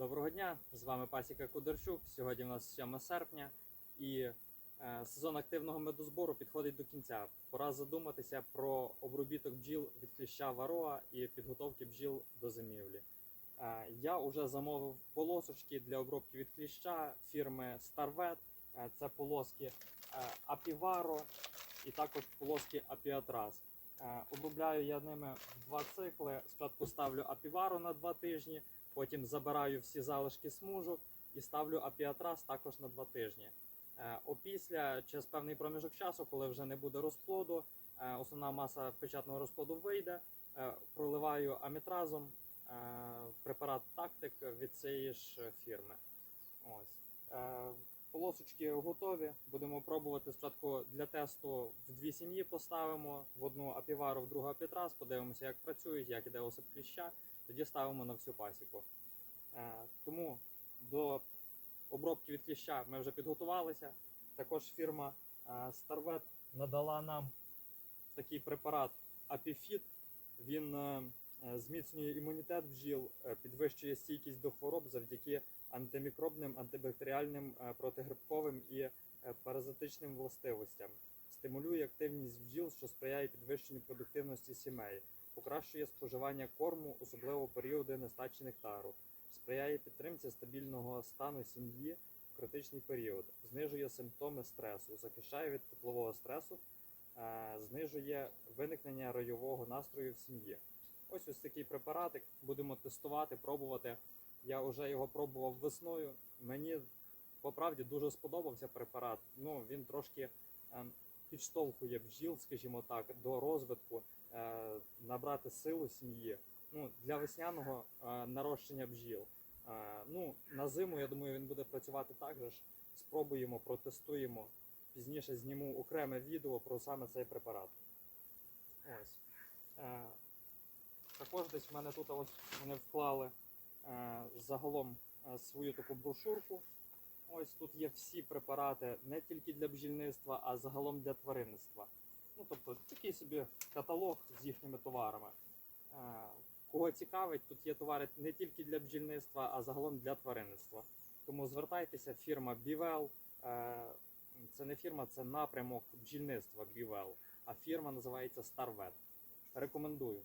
Доброго дня! З вами Пасіка Кудерчук. Сьогодні у нас 7 серпня і е, сезон активного медозбору підходить до кінця. Пора задуматися про обробіток бджіл від кліща вароа і підготовки бджіл до зимівлі. Е, я вже замовив полосочки для обробки від кліща фірми Starvet. Е, це полоски Apivaro і також полоски Apiatras. Е, Обробляю я ними в два цикли. Спочатку ставлю Apivaro на два тижні, потім забираю всі залишки смужок і ставлю Apiatras також на два тижні. Е, Опісля, через певний проміжок часу, коли вже не буде розплоду, е, основна маса печатного розплоду вийде, проливаю амітразом препарат тактик від цієї ж фірми. Ось. Полосочки готові. Будемо пробувати спочатку для тесту в дві сім'ї поставимо в одну апівару, в другу апітрас, подивимося, як працюють, як іде осип кліща. Тоді ставимо на всю пасіку. Е, Тому до обробки від кліща ми вже підготувалися. Також фірма е, Starvet надала нам такий препарат Apifit. Він е, зміцнює імунітет бджіл, е, підвищує стійкість до хвороб завдяки антимікробним, антибактеріальним, е, протигрибковим і е, паразитичним властивостям. Стимулює активність бджіл, що сприяє підвищенню продуктивності сімей, покращує споживання корму, особливо періоди нестачі нектару, сприяє підтримці стабільного стану сім'ї в критичний період, знижує симптоми стресу, захищає від теплового стресу, е, знижує виникнення ройового настрою в сім'ї. Ось ось такий препаратик. Будемо тестувати, пробувати. Я вже його пробував весною. Мені по правді дуже сподобався препарат. Ну він трошки ем, підштовхує бджіл, скажімо так, до розвитку, е, набрати силу сім'ї. Ну для весняного е, нарощення бджіл. Е, ну на зиму я думаю, він буде працювати так же ж. Спробуємо, протестуємо. Пізніше зніму окреме відео про саме цей препарат. Ось. Е, також десь в мене тут ось вони вклали е, загалом е, свою таку брошурку. Ось тут є всі препарати не тільки для бджільництва, а загалом для тваринництва. Ну, тобто такий собі каталог з їхніми товарами. Е, Кого цікавить, тут є товари не тільки для бджільництва, а загалом для тваринництва. Тому звертайтеся, фірма Бівел. Це не фірма, це напрямок бджільництва Бівел, а фірма називається Starvet. Рекомендую.